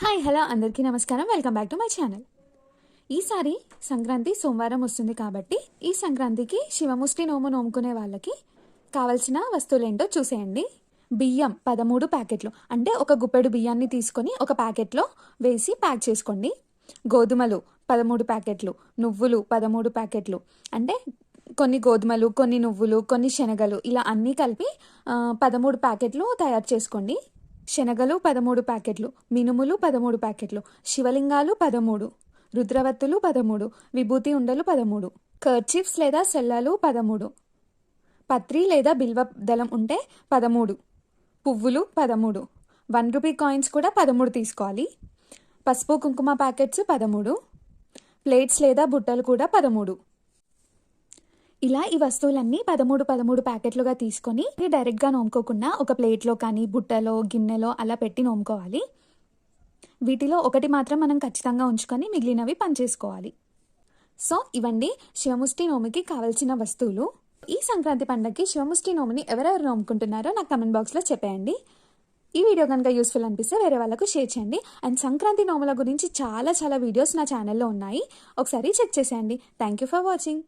Hi hello అందరికీ నమస్కారం. Welcome back to my channel. ఈసారి సంక్రాంతి సోమవారం వస్తుంది కాబట్టి ఈ సంక్రాంతికి శివముష్టి నోము నోముకునే వాళ్ళకి కావలసిన వస్తువులు ఏంటో చూసేయండి. బియ్యం పదమూడు ప్యాకెట్లు. అంటే ఒక గుప్పెడు బియ్యాన్ని తీసుకొని ఒక ప్యాకెట్లో వేసి ప్యాక్ చేసుకోండి. గోధుమలు పదమూడు ప్యాకెట్లు. నువ్వులు పదమూడు ప్యాకెట్లు. అంటే కొన్ని గోధుమలు కొన్ని నువ్వులు కొన్ని శనగలు ఇలా అన్నీ కలిపి పదమూడు ప్యాకెట్లు తయారు చేసుకోండి. శనగలు పదమూడు ప్యాకెట్లు మినుములు పదమూడు ప్యాకెట్లు శివలింగాలు పదమూడు రుద్రవత్తులు పదమూడు విభూతి ఉండలు పదమూడు కర్చిప్స్ లేదా సెల్లాలు పదమూడు పత్రి లేదా బిల్వ దళం ఉంటే పదమూడు పువ్వులు పదమూడు వన్ రూపీ కాయిన్స్ కూడా పదమూడు తీసుకోవాలి. పసుపు కుంకుమ ప్యాకెట్స్ పదమూడు ప్లేట్స్ లేదా బుట్టలు కూడా పదమూడు. ఇలా ఈ వస్తువులన్నీ పదమూడు పదమూడు ప్యాకెట్లుగా తీసుకొని ఇది డైరెక్ట్గా నోముకోకుండా ఒక ప్లేట్లో కానీ బుట్టలో గిన్నెలో అలా పెట్టి నోముకోవాలి. వీటిలో ఒకటి మాత్రం మనం ఖచ్చితంగా ఉంచుకొని మిగిలినవి పనిచేసుకోవాలి. సో ఇవండి శివముష్టి నోమికి కావాల్సిన వస్తువులు. ఈ సంక్రాంతి పండగకి శివముష్టి నోమిని ఎవరెవరు నోముకుంటున్నారో నాకు కమెంట్ బాక్స్లో చెప్పేయండి. ఈ వీడియో కనుక యూస్ఫుల్ అనిపిస్తే వేరే వాళ్ళకు షేర్ చేయండి. అండ్ సంక్రాంతి నోముల గురించి చాలా చాలా వీడియోస్ నా ఛానల్లో ఉన్నాయి. ఒకసారి చెక్ చేసేయండి. Thank you for watching.